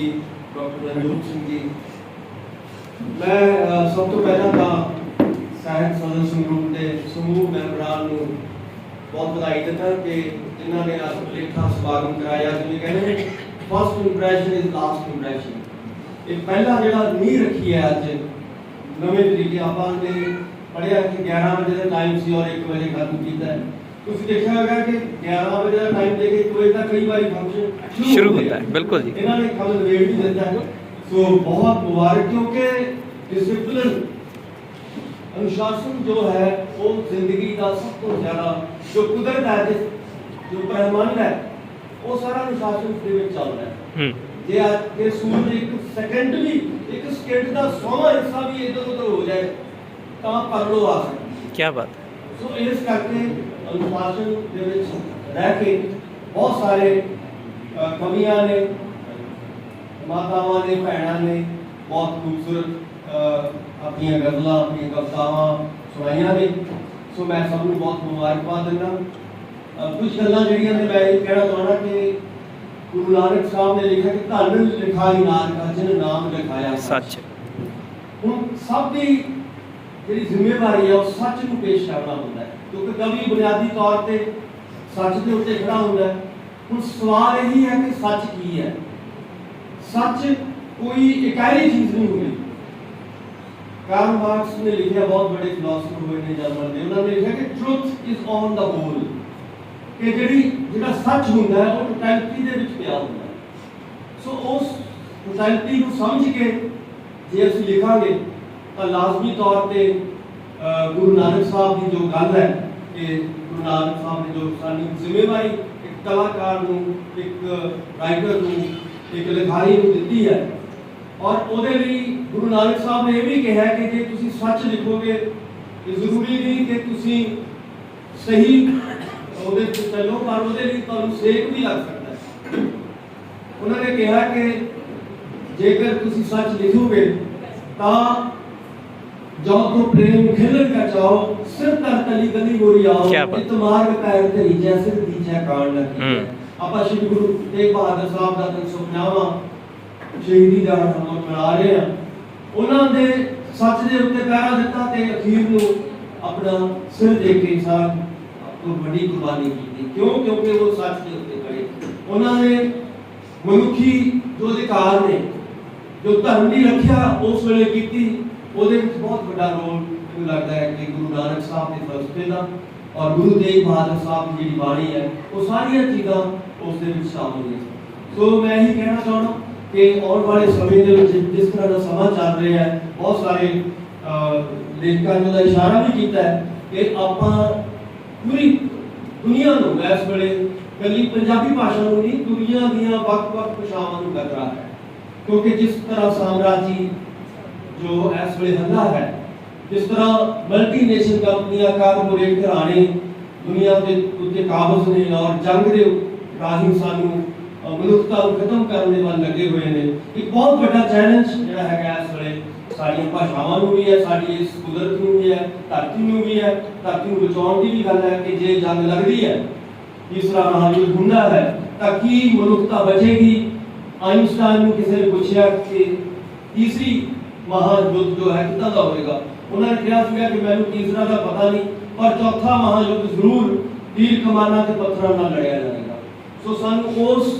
ਜੀ ਡਾਕਟਰ ਰਣਜੋਤ ਸਿੰਘ ਜੀ। ਮੈਂ ਅਹ, ਸਭ ਤੋਂ ਪਹਿਲਾਂ ਤਾਂ ਸਾਹਿਤ ਸਦਨ ਸੰਗਰੂਪ ਦੇ ਸਮੂਹ ਮੈਂਬਰਾਂ ਨੂੰ ਬਹੁਤ ਵਧਾਈ ਦਿੰਦਾ ਕਿ ਜਿਨ੍ਹਾਂ ਨੇ ਅੱਜ ਲੇਖਾ ਸਮਾਗਮ ਕਰਾਇਆ ਜਿਵੇਂ ਕਹਿੰਦੇ ਨੇ first impression is last impression ਇਹ ਪਹਿਲਾ ਜਿਹੜਾ ਨੀਂਹ ਰੱਖੀ ਹੈ ਅੱਜ ਨਵੇਂ ਤਰੀਕੇ ਆਪਾਂ ਨੇ ਪੜਿਆ ਕਿ 11 ਵਜੇ ਦਾ ਟਾਈਮ ਸੀ ਔਰ 1 ਵਜੇ ਖਤਮ ਕੀਤਾ। ਹੈ ਤੁਸੀਂ ਦੇਖਿਆ ਹੋਗਾ ਕਿ 11 ਵਜੇ ਦਾ ਟਾਈਮ ਦੇ ਕੇ 1 ਵਜੇ ਤੱਕ ਕਈ ਵਾਰੀ ਫੰਕਸ਼ਨ ਸ਼ੁਰੂ ਹੁੰਦਾ ਹੈ ਬਿਲਕੁਲ ਜੀ ਇਹਨਾਂ ਨੇ ਖਬਰ ਵੇੜ ਵੀ ਦਿੱਤਾ ਹੈ ਸੋ ਬਹੁਤ ਮੁਬਾਰਕ ਕਿਉਂਕਿ ਡਿਸਪਲਿਨ ਅਨੁਸ਼ਾਸਨ ਜੋ ਹੈ ਉਹ ਜ਼ਿੰਦਗੀ ਦਾ ਸਭ ਤੋਂ ਜ਼ਿਆਦਾ ਜੋ ਕੁਦਰਤ ਹੈ ਜਿਸ- ਜੋ ਬ੍ਰਹਿਮੰਡ ਹੈ ਉਹ ਸਾਰਾ ਅਨੁਸ਼ਾਸਨ ਦੇ ਵਿੱਚ ਚੱਲਦਾ ਹੈ ਹੂੰ ਜੇ ਅੱਜ ਦੇ ਸੂਰਜ ਇੱਕ ਸੈਕਿੰਡ ਵੀ ਇੱਕ ਸਕਿੰਟ ਦਾ ਸੋਵਾ ਹਿੱਸਾ ਵੀ ਇੱਧਰ ਉੱਧਰ ਹੋ ਜਾਏ ਤਾਂ ਪਰਲੋ ਆ ਸਕਦੀ ਹੈ ਕੀ ਬਾਤ ਸੋ ਇਸ ਕਰਕੇ ਅਨੁਸ਼ਾਸਨ ਦੇ ਵਿੱਚ ਰਹਿ ਕੇ ਬਹੁਤ ਸਾਰੇ ਕਵੀਆਂ ਨੇ ਮਾਤਾਵਾਂ ਨੇ ਭੈਣਾਂ ਨੇ ਬਹੁਤ ਖੂਬਸੂਰਤ ਆਪਣੀਆਂ ਗਜ਼ਲਾਂ ਆਪਣੀਆਂ ਕਵਿਤਾਵਾਂ ਸੁਣਾਈਆਂ ਨੇ। ਸੋ ਮੈਂ ਸਭ ਨੂੰ ਬਹੁਤ ਮੁਬਾਰਕਬਾਦ ਦਿੰਦਾ। ਕੁਝ ਗੱਲਾਂ ਜਿਹੜੀਆਂ ਨੇ ਮੈਂ ਇਹ ਕਹਿਣਾ ਚਾਹੁੰਦਾ ਕਿ ਗੁਰੂ ਨਾਨਕ ਸਾਹਿਬ ਨੇ ਲਿਖਿਆ ਕਿ ਧੰਨ ਲਿਖਾਈ ਨਾਨਕਾ ਜਿਨ ਨਾਮ ਲਿਖਾਇਆ। ਸੱਚ। ਹੁਣ ਸਭ ਦੀ ਜਿਹੜੀ ਜ਼ਿੰਮੇਵਾਰੀ ਹੈ ਉਹ ਸੱਚ ਨੂੰ ਪੇਸ਼ ਕਰਨਾ ਹੁੰਦਾ ਹੈ। ਕਿਉਂਕਿ ਕਵੀ ਬੁਨਿਆਦੀ ਤੌਰ ਤੇ ਸੱਚ ਦੇ ਉੱਤੇ ਖੜਾ ਹੁੰਦਾ ਹੈ। ਹੁਣ ਸਵਾਲ ਇਹੀ ਹੈ ਕਿ ਸੱਚ ਕੀ ਹੈ? ਸੱਚ ਕੋਈ ਇਕਾਈ ਚੀਜ਼ ਨਹੀਂ ਹੁੰਦੀ। ਕਾਰਲ ਮਾਰਕਸ ਨੇ ਲਿਖਿਆ, ਬਹੁਤ ਵੱਡੇ ਫਿਲਾਸਫਰ ਹੋਏ ਨੇ ਜਰਮਨ ਦੇ ਉਹਨਾਂ ਨੇ ਲਿਖਿਆ ਕਿ truth is on the whole ਕਿ ਜਿਹੜੀ, ਜਿਹੜਾ ਸੱਚ ਹੁੰਦਾ ਹੈ, ਉਹ ਟੋਟੈਲਿਟੀ ਦੇ ਵਿੱਚ ਪਿਆ ਹੁੰਦਾ ਹੈ। ਸੋ ਉਸ ਟੋਟੈਲਿਟੀ ਨੂੰ ਸਮਝ ਕੇ ਜੇ ਅਸੀਂ ਲਿਖਾਂਗੇ ਤਾਂ ਲਾਜ਼ਮੀ ਤੌਰ ਤੇ ਗੁਰੂ ਨਾਨਕ ਸਾਹਿਬ ਦੀ ਜੋ ਗੱਲ ਹੈ ਕਿ ਗੁਰੂ ਨਾਨਕ ਸਾਹਿਬ ਨੇ ਜੋ ਸਾਡੀ ਜ਼ਿੰਮੇਵਾਰੀ ਇੱਕ ਕਲਾਕਾਰ ਨੂੰ, ਇੱਕ ਰਾਈਟਰ ਨੂੰ, ਇੱਕ ਲਿਖਾਰੀ ਨੂੰ ਦਿੱਤੀ ਹੈ ਔਰ ਉਹਦੇ ਲਈ ਗੁਰੂ ਨਾਨਕ ਸਾਹਿਬ ਨੇ ਇਹ ਵੀ ਕਿਹਾ ਕਿ ਜੇ ਤੁਸੀਂ ਸੱਚ ਲਿਖੋਗੇ, ਇਹ ਜ਼ਰੂਰੀ ਨਹੀਂ ਕਿ ਤੁਸੀਂ ਸਹੀ ਉਹਦੇ ਤੇ ਚੱਲੋ, ਪਰ ਉਹਦੇ ਲਈ ਤੁਹਾਨੂੰ ਸੇਕ ਵੀ ਲੱਗ ਸਕਦਾ ਹੈ। ਉਹਨਾਂ ਨੇ ਕਿਹਾ ਕਿ ਜੇਕਰ ਤੁਸੀਂ ਸੱਚ ਲਿਖੋਗੇ, ਤਾਂ ਜੋ ਤੋਂ ਪ੍ਰੇਮ ਖਿਲਣ ਕਾ ਚਾਓ ਸਿਰ ਤਰ ਤਲੀ ਗਲੀ ਗੋਰੀ ਆਓ ਕਿਆ ਬਾਤ। ਇਤਮਾਰ ਪੈਰ ਧਰੀ ਜੈਸੇ ਦੀਜੈ ਕਾਣ ਨਾ ਹੂੰ। ਆਪਾਂ ਸ਼੍ਰੀ ਗੁਰੂ ਤੇਗ ਬਹਾਦਰ ਸਾਹਿਬ ਦਾ 350ਵਾਂ ਸ਼ਹੀਦੀ ਦਾ ਹਮ ਮਨਾ ਰਹੇ ਹਾਂ ਉਹਨਾਂ ਦੇ ਸੱਚ ਦੇ ਉੱਤੇ ਪਹਿਰਾ ਦਿੱਤਾ ਤੇ ਅਖੀਰ ਨੂੰ ਆਪਣਾ ਸਿਰ ਦੇ ਕੇ ਇਨਸਾਨ ਤੋਂ ਵੱਡੀ ਕੁਰਬਾਨੀ ਕੀਤੀ ਕਿਉਂ ਕਿਉਂਕਿ ਉਹ ਸੱਚ ਦੇ ਉੱਤੇ ਖੜੇ ਉਹਨਾਂ ਨੇ ਮਨੁੱਖੀ ਜੋ ਅਧਿਕਾਰ ਨੇ ਜੋ ਧਰਮ ਦੀ ਰੱਖਿਆ ਉਸ ਵੇਲੇ ਕੀਤੀ ਉਹਦੇ ਵਿੱਚ ਬਹੁਤ ਵੱਡਾ ਰੋਲ ਮੈਨੂੰ ਲੱਗਦਾ ਹੈ ਕਿ ਗੁਰੂ ਨਾਨਕ ਸਾਹਿਬ ਦੇ ਫਲਸਫੇ ਦਾ ਔਰ ਗੁਰੂ ਤੇਗ ਬਹਾਦਰ ਸਾਹਿਬ ਦੀ ਜਿਹੜੀ ਬਾਣੀ ਹੈ, ਉਹ ਸਾਰੀਆਂ ਚੀਜ਼ਾਂ ਉਸ ਦੇ ਵਿੱਚ ਸ਼ਾਮਲ ਨੇ। ਸੋ ਮੈਂ ਇਹੀ ਕਹਿਣਾ ਚਾਹੁੰਦਾ ਕਿ ਆਉਣ ਵਾਲੇ ਸਮੇਂ ਦੇ ਵਿੱਚ ਜਿਸ ਤਰ੍ਹਾਂ ਦਾ ਸਮਾਂ ਚੱਲ ਰਿਹਾ ਹੈ, ਬਹੁਤ ਸਾਰੇ ਲੇਖਕਾਂ ਨੇ ਉਹਦਾ ਇਸ਼ਾਰਾ ਵੀ ਕੀਤਾ ਹੈ ਕਿ ਆਪਾਂ ਪੂਰੀ ਦੁਨੀਆ ਨੂੰ ਇਸ ਵੇਲੇ ਕੱਲੀ ਪੰਜਾਬੀ ਭਾਸ਼ਾ ਨੂੰ ਨਹੀਂ, ਦੁਨੀਆ ਦੀਆਂ ਵੱਖ-ਵੱਖ ਭਾਸ਼ਾਵਾਂ ਨੂੰ ਖਤਰਾ ਹੈ। ਕਿਉਂਕਿ ਜਿਸ ਤਰ੍ਹਾਂ ਸਾਮਰਾਜੀ ਜੋ ਇਸ ਵੇਲੇ ਹੱਲਾ ਹੈ, ਜਿਸ ਤਰ੍ਹਾਂ ਮਲਟੀਨੇਸ਼ਨਲ ਕੰਪਨੀਆਂ ਕਾਰਪੋਰੇਟ ਘਰਾਣੇ, ਦੁਨੀਆ ਦੇ ਉੱਤੇ ਕਾਬਜ਼ ਨੇ ਔਰ ਜੰਗ ਦੇ ਰਾਹੀਂ ਸਾਨੂੰ ਮਨੁੱਖਤਾ ਨੂੰ ਖਤਮ ਕਰਨ ਦੇ ਵੱਲ ਲੱਗੇ ਹੋਏ ਨੇ। ਇੱਕ ਬਹੁਤ ਵੱਡਾ ਚੈਲੰਜ ਜਿਹੜਾ ਹੈਗਾ ਇਸ ਵੇਲੇ ਸਾਡੀਆਂ ਭਾਸ਼ਾਵਾਂ ਨੂੰ ਵੀ ਹੈ, ਸਾਡੀ ਇਸ ਕੁਦਰਤ ਨੂੰ ਵੀ ਹੈ, ਧਰਤੀ ਨੂੰ ਵੀ ਹੈ। ਧਰਤੀ ਨੂੰ ਬਚਾਉਣ ਦੀ ਵੀ ਗੱਲ ਹੈ ਕਿ ਜੇ ਜੰਗ ਲੱਗਦੀ ਹੈ ਤੀਸਰਾ ਮਹਾਯੁੱਧ ਹੁੰਦਾ ਹੈ, ਤਾਂ ਕੀ ਮਨੁੱਖਤਾ ਬਚੇਗੀ? ਆਇਨਸਟਾਈਨ ਨੂੰ ਕਿਸੇ ਨੇ ਪੁੱਛਿਆ ਕਿ ਤੀਸਰੀ ਮਹਾਯੁੱਧ ਜੋ ਹੈ ਕਿੱਦਾਂ ਦਾ ਹੋਵੇਗਾ ਉਹਨਾਂ ਨੇ ਕਿਹਾ ਸੀਗਾ ਕਿ ਮੈਨੂੰ ਤੀਸਰਾ ਦਾ ਪਤਾ ਨਹੀਂ, ਪਰ ਚੌਥਾ ਮਹਾਯੁੱਧ ਜ਼ਰੂਰ ਤੀਰ ਕਮਾਨਾਂ ਤੇ ਪੱਥਰਾਂ ਨਾਲ ਲੜਿਆ ਜਾਏਗਾ ਸੋ ਸਾਨੂੰ ਉਸ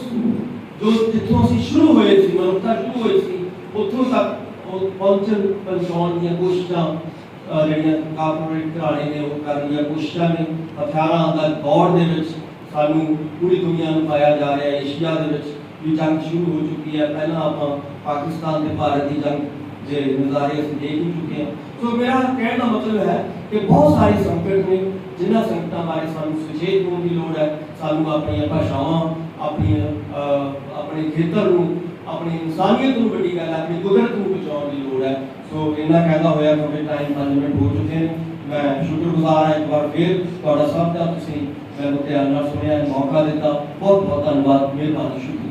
ਜੋ ਜਿੱਥੋਂ ਅਸੀਂ ਸ਼ੁਰੂ ਹੋਏ ਸੀ, ਮਨੁੱਖਤਾ ਸ਼ੁਰੂ ਹੋਈ ਸੀ, ਉੱਥੋਂ ਤੱਕ ਪਹੁੰਚਣ ਪਹੁੰਚਾਉਣ ਦੀਆਂ ਕੋਸ਼ਿਸ਼ਾਂ ਜਿਹੜੀਆਂ ਕਾਰਪੋਰੇਟ ਘਰਾਣੇ ਨੇ, ਉਹ ਕਰਨ ਦੀਆਂ ਕੋਸ਼ਿਸ਼ਾਂ ਨੇ, ਹਥਿਆਰਾਂ ਦਾ ਦੌਰ ਦੇ ਵਿੱਚ ਸਾਨੂੰ ਪੂਰੀ ਦੁਨੀਆ ਨੂੰ ਪਾਇਆ ਜਾ ਰਿਹਾ ਏਸ਼ੀਆ ਦੇ ਵਿੱਚ ਵੀ ਜੰਗ ਸ਼ੁਰੂ ਹੋ ਚੁੱਕੀ ਹੈ। ਪਹਿਲਾਂ ਆਪਾਂ ਪਾਕਿਸਤਾਨ ਤੇ ਭਾਰਤ ਦੀ ਜੰਗ ਜੇ ਨਜ਼ਾਰੇ ਅਸੀਂ ਦੇਖ ਹੀ ਚੁੱਕੇ ਹਾਂ। ਸੋ ਮੇਰਾ ਕਹਿਣ ਦਾ ਮਤਲਬ ਹੈ ਕਿ ਬਹੁਤ ਸਾਰੇ ਸੰਕਟ ਨੇ, ਜਿਨ੍ਹਾਂ ਸੰਕਟਾਂ ਬਾਰੇ ਸਾਨੂੰ ਸੁਚੇਤ ਹੋਣ ਦੀ ਲੋੜ ਹੈ। ਸਾਨੂੰ ਆਪਣੀਆਂ ਭਾਸ਼ਾਵਾਂ, ਆਪਣੀਆਂ ਆਪਣੇ ਖੇਤਰ ਨੂੰ, ਆਪਣੀ ਇਨਸਾਨੀਅਤ ਨੂੰ ਵੱਡੀ ਗੱਲ ਹੈ, ਆਪਣੀ ਕੁਦਰਤ ਨੂੰ ਬਚਾਉਣ ਦੀ ਲੋੜ ਹੈ। ਸੋ ਇੰਨਾ ਕਹਿੰਦਾ ਹੋਇਆ ਕਿਉਂਕਿ ਟਾਈਮ 5 ਮਿੰਟ ਹੋ ਚੁੱਕੇ ਨੇ। ਮੈਂ ਸ਼ੁਕਰਗੁਜ਼ਾਰ ਹਾਂ ਇੱਕ ਵਾਰ ਫਿਰ ਤੁਹਾਡਾ ਸਭ ਦਾ ਤੁਸੀਂ ਮੈਨੂੰ ਧਿਆਨ ਨਾਲ ਸੁਣਿਆ, ਮੌਕਾ ਦਿੱਤਾ। ਬਹੁਤ ਬਹੁਤ ਧੰਨਵਾਦ, ਮਿਹਰਬਾਨੀ, ਸ਼ੁਕਰੀਆ।